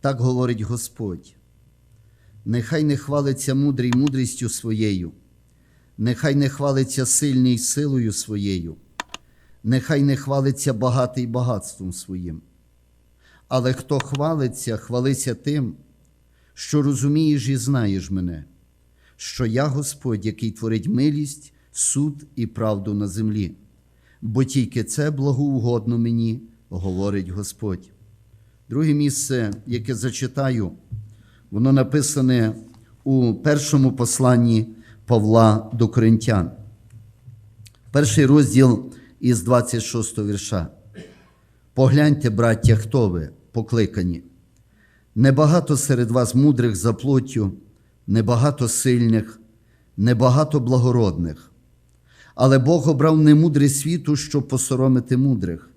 Так говорить Господь. Нехай не хвалиться мудрий мудрістю своєю, нехай не хвалиться сильний силою своєю, нехай не хвалиться багатий багатством своїм. Але хто хвалиться, хвалися тим, що розумієш і знаєш мене, що я Господь, який творить милість, суд і правду на землі, бо тільки це благоугодно мені, говорить Господь. Друге місце, яке зачитаю, воно написане у першому посланні Павла до Коринтян. Перший розділ із 26 вірша. Погляньте, браття, хто ви, покликані. Небагато серед вас мудрих за плоттю, небагато сильних, небагато благородних. Але Бог обрав немудрий світу, щоб посоромити мудрих,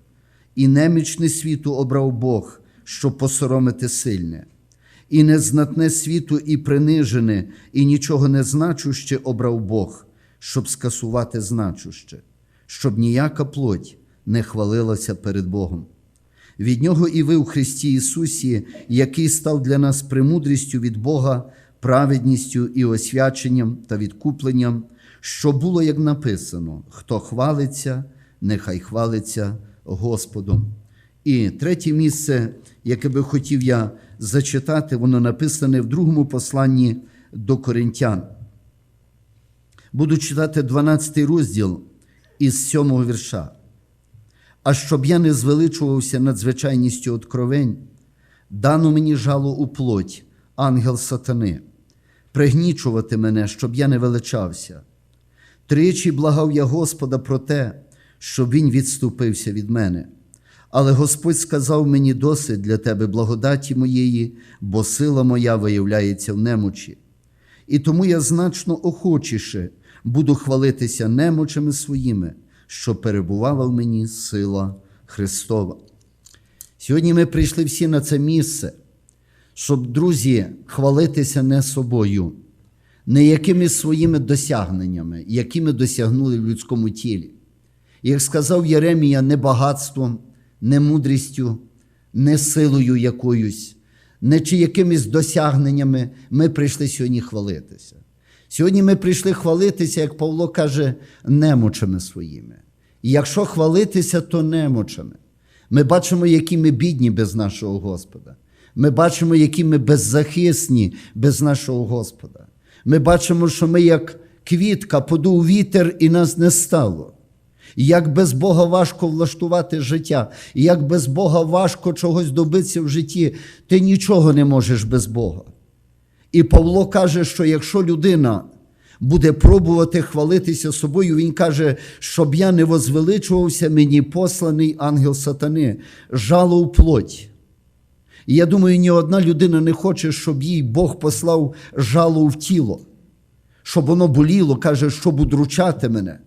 і немічне світу обрав Бог, щоб посоромити сильне, і незнатне світу, і принижене, і нічого не значуще обрав Бог, щоб скасувати значуще, щоб ніяка плоть не хвалилася перед Богом. Від Нього і ви у Христі Ісусі, який став для нас премудрістю від Бога, праведністю і освяченням та відкупленням, що було, як написано: хто хвалиться, нехай хвалиться Господом. І третє місце, яке би хотів я зачитати, воно написане в другому посланні до Коринтян. Буду читати 12 розділ із 7 вірша. А щоб я не звеличувався надзвичайністю откровень, дано мені жало у плоть, ангел сатани, пригнічувати мене, щоб я не величався. Тричі благав я Господа про те, щоб він відступився від мене. Але Господь сказав мені досить для тебе благодаті моєї, бо сила моя виявляється в немочі. І тому я значно охочіше буду хвалитися немочами своїми, що перебувала в мені сила Христова. Сьогодні ми прийшли всі на це місце, щоб, друзі, хвалитися не собою, не якимись своїми досягненнями, які ми досягнули в людському тілі. Як сказав Єремія, не багатством, не мудрістю, не силою якоюсь, не чи якимись досягненнями ми прийшли сьогодні хвалитися. Сьогодні ми прийшли хвалитися, як Павло каже, немочами своїми. І якщо хвалитися, то немочами. Ми бачимо, які ми бідні без нашого Господа. Ми бачимо, які ми беззахисні без нашого Господа. Ми бачимо, що ми, як квітка, подув вітер і нас не стало. Як без Бога важко влаштувати життя, як без Бога важко чогось добитися в житті, ти нічого не можеш без Бога. І Павло каже, що якщо людина буде пробувати хвалитися собою, він каже, щоб я не возвеличувався, мені посланий ангел сатани, жало у плоть. І я думаю, ні одна людина не хоче, щоб їй Бог послав жало в тіло, щоб воно боліло, каже, щоб удручати мене.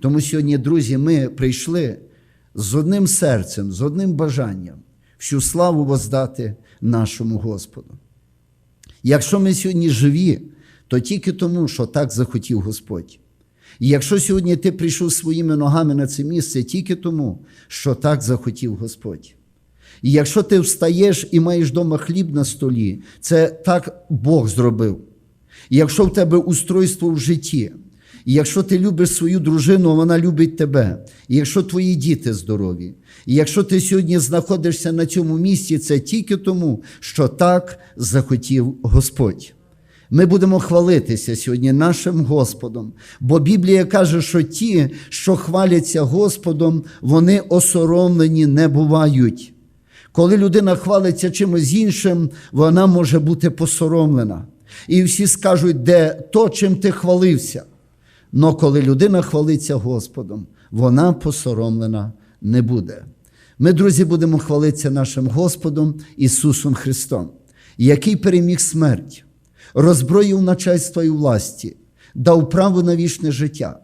Тому сьогодні, друзі, ми прийшли з одним серцем, з одним бажанням всю славу воздати нашому Господу. Якщо ми сьогодні живі, то тільки тому, що так захотів Господь. І якщо сьогодні ти прийшов своїми ногами на це місце, тільки тому, що так захотів Господь. І якщо ти встаєш і маєш вдома хліб на столі, це так Бог зробив. І якщо в тебе устройство в житті, і якщо ти любиш свою дружину, вона любить тебе. І якщо твої діти здорові, і якщо ти сьогодні знаходишся на цьому місці, це тільки тому, що так захотів Господь. Ми будемо хвалитися сьогодні нашим Господом, бо Біблія каже, що ті, що хваляться Господом, вони осоромлені не бувають. Коли людина хвалиться чимось іншим, вона може бути посоромлена. І всі скажуть, де то, чим ти хвалився. Но коли людина хвалиться Господом, вона посоромлена не буде. Ми, друзі, будемо хвалитися нашим Господом Ісусом Христом, який переміг смерть, роззброїв начальства і власті, дав право на вічне життя,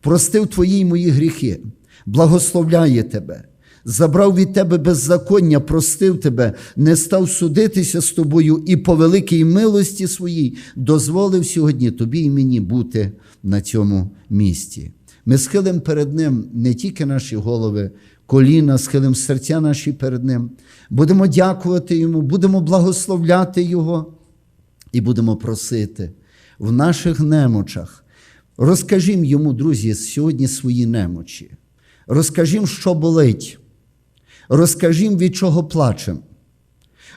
простив твої й мої гріхи, благословляє тебе, забрав від тебе беззаконня, простив тебе, не став судитися з тобою і по великій милості своїй дозволив сьогодні тобі і мені бути на цьому місці. Ми схилимо перед Ним не тільки наші голови коліна, схилимо серця наші перед Ним. Будемо дякувати Йому, будемо благословляти Його і будемо просити в наших немочах. Розкажімо йому, друзі, сьогодні свої немочі. Розкажімо, що болить. Розкажімо, від чого плачемо.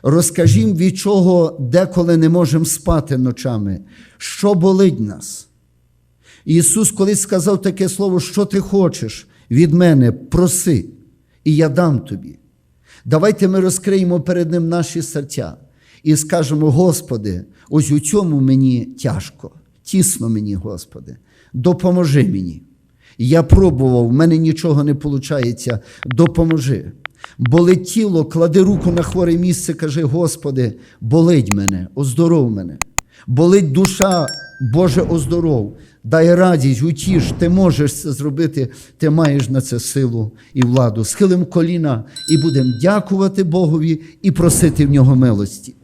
Розкажімо, від чого деколи не можемо спати ночами, що болить нас. Ісус колись сказав таке слово, що ти хочеш від мене, проси, і я дам тобі. Давайте ми розкриємо перед Ним наші серця і скажемо: Господи, ось у цьому мені тяжко, тісно мені, Господи, допоможи мені. Я пробував, в мене нічого не виходить, допоможи. Болить тіло, клади руку на хворе місце, кажи, Господи, болить мене, оздоров мене. Болить душа, Боже, оздоров. Дай радість, утіш, ти можеш це зробити, ти маєш на це силу і владу. Схилим коліна і будемо дякувати Богові і просити в нього милості.